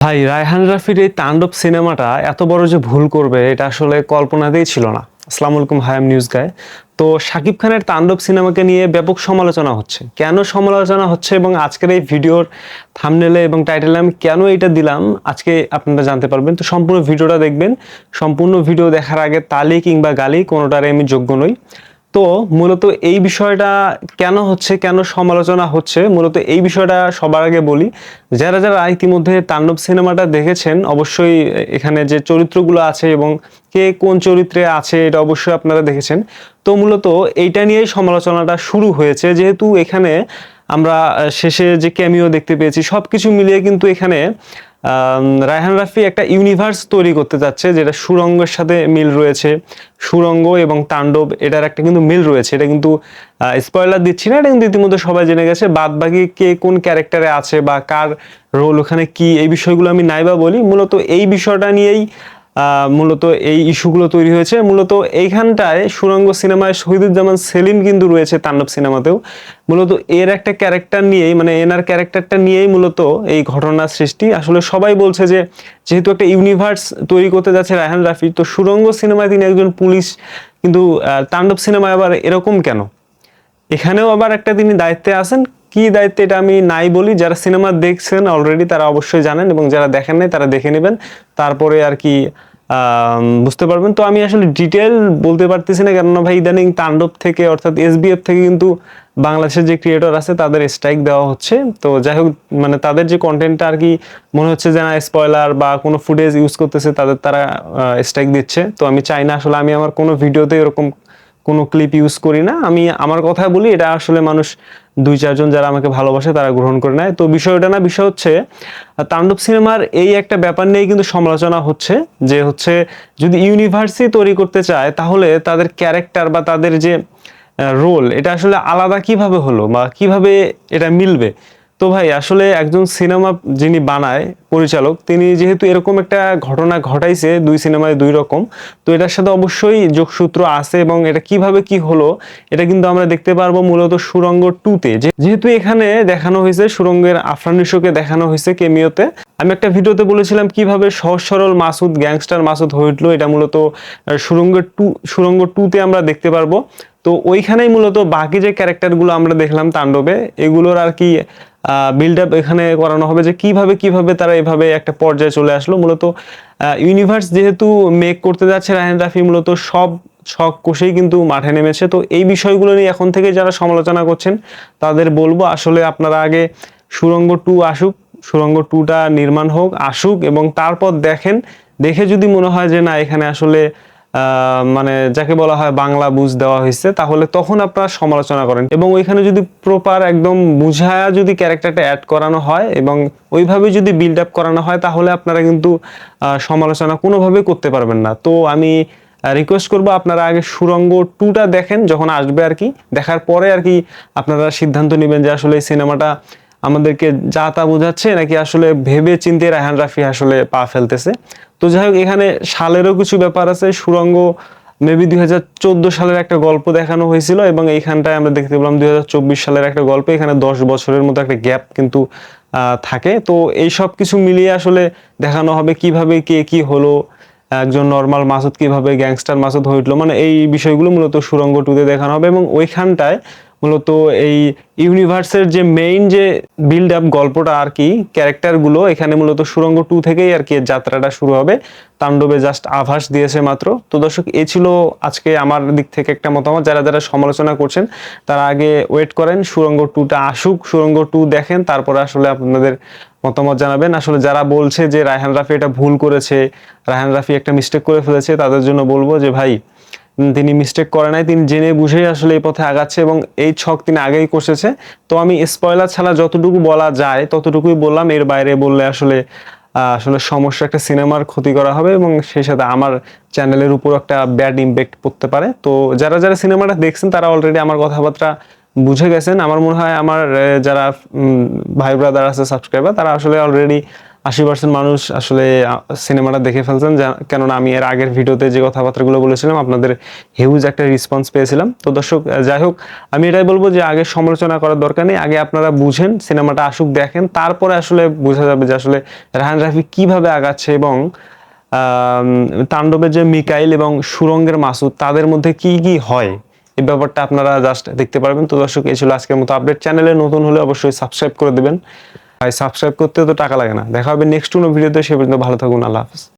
ভাই, রায়হান রাফির এই তাণ্ডব সিনেমাটা এত বড় যে ভুল করবে, এটা আসলে কল্পনাতেই ছিল না। আসসালামু আলাইকুম হায়াম নিউজ গায়ে। তো শাকিব খানের তাণ্ডব সিনেমাকে নিয়ে ব্যাপক সমালোচনা হচ্ছে। কেন সমালোচনা হচ্ছে এবং আজকের এই ভিডিওর থামনেলে এবং টাইটেলে আমি কেন এটা দিলাম, আজকে আপনারা জানতে পারবেন। তো সম্পূর্ণ ভিডিওটা দেখবেন। সম্পূর্ণ ভিডিও দেখার আগে তালি কিংবা গালি কোনোটারে আমি যোগ্য নই। তো মূলত এই বিষয়টা কেন হচ্ছে, কেন সমালোচনা হচ্ছে, মূলত এই বিষয়টা সবার আগে বলি। যারা যারা ইতিমধ্যে তাণ্ডব সিনেমাটা দেখেছেন, অবশ্যই এখানে যে চরিত্রগুলো আছে এবং কে কোন চরিত্রে আছে, এটা অবশ্যই আপনারা দেখেছেন। তো মূলত এইটা নিয়েই সমালোচনাটা শুরু হয়েছে। যেহেতু এখানে আমরা শেষে যে ক্যামিও দেখতে পেয়েছি সব কিছু মিলিয়ে কিন্তু এখানে রায়হান রাফি একটা ইউনিভার্স তৈরি করতে চাচ্ছে যেটা সুরঙ্গের সাথে মিল রয়েছে। সুরঙ্গ এবং তাণ্ডব, এটার একটা কিন্তু মিল রয়েছে। এটা কিন্তু স্পয়লার দিচ্ছি না, এটা কিন্তু ইতিমধ্যে সবাই জেনে গেছে। বাদ বাকি কে কোন ক্যারেক্টারে আছে বা কার রোল ওখানে কি, এই বিষয়গুলো আমি নাইবা বলি। মূলত এই বিষয়টা নিয়েই মূলত এই ইস্যুগুলো তৈরি হয়েছে। মূলত এইখানটায় সুরঙ্গ সিনেমায় শহীদুজ্জামান সেলিম কিন্তু রয়েছে তাণ্ডব সিনেমাতেও। মূলত এর একটা ক্যারেক্টার নিয়েই মানে এনার ক্যারেক্টারটা নিয়েই মূলত এই ঘটনার সৃষ্টি। আসলে সবাই বলছে যে, যেহেতু একটা ইউনিভার্স তৈরি করতে যাচ্ছে রায়হান রাফি তো সুরঙ্গ সিনেমায় তিনি একজন পুলিশ, কিন্তু তাণ্ডব সিনেমায় আবার এরকম কেন? এখানেও আবার একটা তিনি দায়িত্বে আছেন। কি দায়িত্বে এটা আমি নাই বলি, যারা সিনেমা দেখছেন অলরেডি তারা অবশ্যই জানেন এবং যারা দেখেন নাই তারা দেখে নেবেন। তারপরে আর কি বুঝতে পারবেন। তো আমি আসলে ডিটেল বলতে পারতেছি না, কেননা ভাই ইদানিং তাণ্ডব থেকে, অর্থাৎ এসবিএফ থেকে কিন্তু বাংলাদেশের যে ক্রিয়েটর আছে তাদের স্ট্রাইক দেওয়া হচ্ছে। তো যাই হোক মানে তাদের যে কন্টেন্টটা আর কি মনে হচ্ছে যে না স্পয়লার বা কোনো ফুটেজ ইউজ করতেছে, তাদের তারা স্ট্রাইক দিচ্ছে। তো আমি চাই না আসলে আমি আমার কোনো ভিডিওতে এরকম কোনো ক্লিপ ইউজ করি না। আমি আমার কথা বলি, এটা আসলে মানুষ দুই চারজন যারা আমাকে ভালোবাসে তারা গ্রহণ করে নেয়। তো বিষয়টা না, বিষয় হচ্ছে তাণ্ডব সিনেমার এই একটা ব্যাপার নিয়েই কিন্তু সমালোচনা হচ্ছে, যে হচ্ছে যদি ইউনিভার্সই তৈরি করতে চায়, তাহলে তাদের ক্যারেক্টার বা তাদের যে রোল, এটা আসলে আলাদা কীভাবে হলো বা কীভাবে এটা মিলবে? তো ভাই, আসলে একজন সিনেমা যিনি বানায়, পরিচালক, তিনি যেহেতু এরকম একটা ঘটনা ঘটাইছে, দুই সিনেমায় দুই রকম, তো এটার সাথে অবশ্যই যোগসূত্র আছে এবং এটা কীভাবে কি হলো, এটা কিন্তু আমরা দেখতে পারব মূলত সুরঙ্গ টুতে যেহেতু এখানে দেখানো হয়েছে, সুরঙ্গের আফরানিশোকে দেখানো হয়েছে কেমিওতে আমি একটা ভিডিওতে বলেছিলাম কীভাবে সহজ সরল মাসুদ, গ্যাংস্টার মাসুদ হয়ে উঠল, এটা মূলত সুরঙ্গের টু সুরঙ্গ টুতে আমরা দেখতে পারব। তো ওইখানেই মূলত বাকি যে ক্যারেক্টারগুলো আমরা দেখলাম তাণ্ডবে, এগুলোর আর কি বিল্ড আপ এখানে করানো হবে যে কীভাবে কীভাবে তারা এভাবে একটা পর্যায়ে চলে আসলো। মূলত ইউনিভার্স যেহেতু মেক করতে যাচ্ছে রায়হান রাফি, মূলত সব শখ কষেই কিন্তু মাঠে নেমেছে। তো এই বিষয়গুলো নিয়ে এখন থেকে যারা সমালোচনা করছেন, তাদের বলব আসলে আপনারা আগে সুরঙ্গ টু আসুক, সুরঙ্গ টুটা নির্মাণ হোক, আসুক এবং তারপর দেখেন। দেখে যদি মনে হয় যে না, এখানে আসলে মানে যাকে বলা হয় বাংলা বুঝ দেওয়া হয়েছে, তাহলে তখন আপনারা সমালোচনা করেন। এবং ওইখানে যদি প্রপার একদম বুঝায়া যদি ক্যারেক্টারটা অ্যাড করানো হয় এবং ওইভাবে যদি বিল্ড আপ করানো হয়, তাহলে আপনারা কিন্তু সমালোচনা কোনোভাবেই করতে পারবেন না। তো আমি রিকোয়েস্ট করব আপনারা আগে সুরঙ্গ টুটা দেখেন, যখন আসবে আর কি। দেখার পরে আর কি আপনারা সিদ্ধান্ত নেবেন যে আসলে এই সিনেমাটা আমাদেরকে যা তা বোঝাচ্ছে, নাকি আসলে ভেবে চিন্তে রায়হান রাফি আসলে পা ফেলতেছে। তো যাই হোক, এখানে সালেরও কিছু ব্যাপার আছে। সুরঙ্গ মেবি দুই হাজার চোদ্দ সালের একটা গল্প দেখানো হয়েছিল এবং এইখানটায় আমরা দেখতে পেলাম দুই হাজার চব্বিশ সালের একটা গল্প। এখানে দশ বছরের মতো একটা গ্যাপ কিন্তু থাকে। তো এই সব কিছু মিলিয়ে আসলে দেখানো হবে কীভাবে কে কি হলো, একজন নর্মাল মাসুদ কীভাবে গ্যাংস্টার মাসুদ হয়ে উঠল। মানে এই বিষয়গুলো মূলত সুরঙ্গ টুতে দেখানো হবে এবং ওইখানটায় মূলত এই ইউনিভার্সের যে মেইন যে বিল্ড আপ গল্পটা আর কি ক্যারেক্টারগুলো এখানে মূলত সুরঙ্গ টু থেকেই আর কি যাত্রাটা শুরু হবে। তাণ্ডবে জাস্ট আভাস দিয়েছে মাত্র। তো দর্শক, এ ছিল আজকে আমার দিক থেকে একটা মতামত। যারা যারা সমালোচনা করছেন, তারা আগে ওয়েট করেন, সুরঙ্গ টুটা আসুক, সুরঙ্গ টু দেখেন, তারপরে আসলে আপনাদের মতামত জানাবেন। আসলে যারা বলছে যে রায়হান রাফি এটা ভুল করেছে, রায়হান রাফি একটা মিস্টেক করে ফেলেছে, তাদের জন্য বলব যে ভাই তিনি মিস্টেক করে নাই, তিনি জেনে বুঝেই আসলে এই পথে আগাচ্ছে এবং এই ছক তিনি আগেই কষেছে। তো আমি স্পয়লার ছাড়া যতটুকু বলা যায়, ততটুকুই বললাম। এর বাইরে বললে আসলে আসলে সমস্যা একটা সিনেমার ক্ষতি করা হবে এবং সেই সাথে আমার চ্যানেলের উপর একটা ব্যাড ইম্প্যাক্ট পড়তে পারে। তো যারা যারা সিনেমাটা দেখছেন, তারা অলরেডি আমার কথাবার্তা বুঝে গেছেন। আমার মনে হয় আমার যারা ভাই ব্রাদার আছে সাবস্ক্রাইবার তারা আসলে অলরেডি আশি পার্সেন্ট মানুষ আসলে সিনেমাটা দেখে ফেলছেন কেননা আমি এর আগের ভিডিওতে যে কথাবার্তাগুলো বলেছিলাম, আপনাদের হিউজ একটা রেসপন্স পেয়েছিলাম। তো দর্শক যাই হোক, আমি এটাই বলব যে আগে সমালোচনা করার দরকার নেই, আগে আপনারা বুঝেন, সিনেমাটা আসুক, দেখেন, তারপরে আসলে বোঝা যাবে যে আসলে রাহান রাফি কীভাবে আগাচ্ছে এবং তাণ্ডবের যে মিকাইল এবং সুরঙ্গের মাসুদ, তাদের মধ্যে কি কি হয়, এই ব্যাপারটা আপনারা জাস্ট দেখতে পারবেন। তো দর্শক, এই ছিল আজকের মতো আপডেট চ্যানেলে নতুন হলে অবশ্যই সাবস্ক্রাইব করে দেবেন। ভাই সাবস্ক্রাইব করতে তো টাকা লাগে না। দেখা হবে নেক্সট কোনো ভিডিওতে সে পর্যন্ত ভালো থাকুন, আল্লাহ হাফিজ।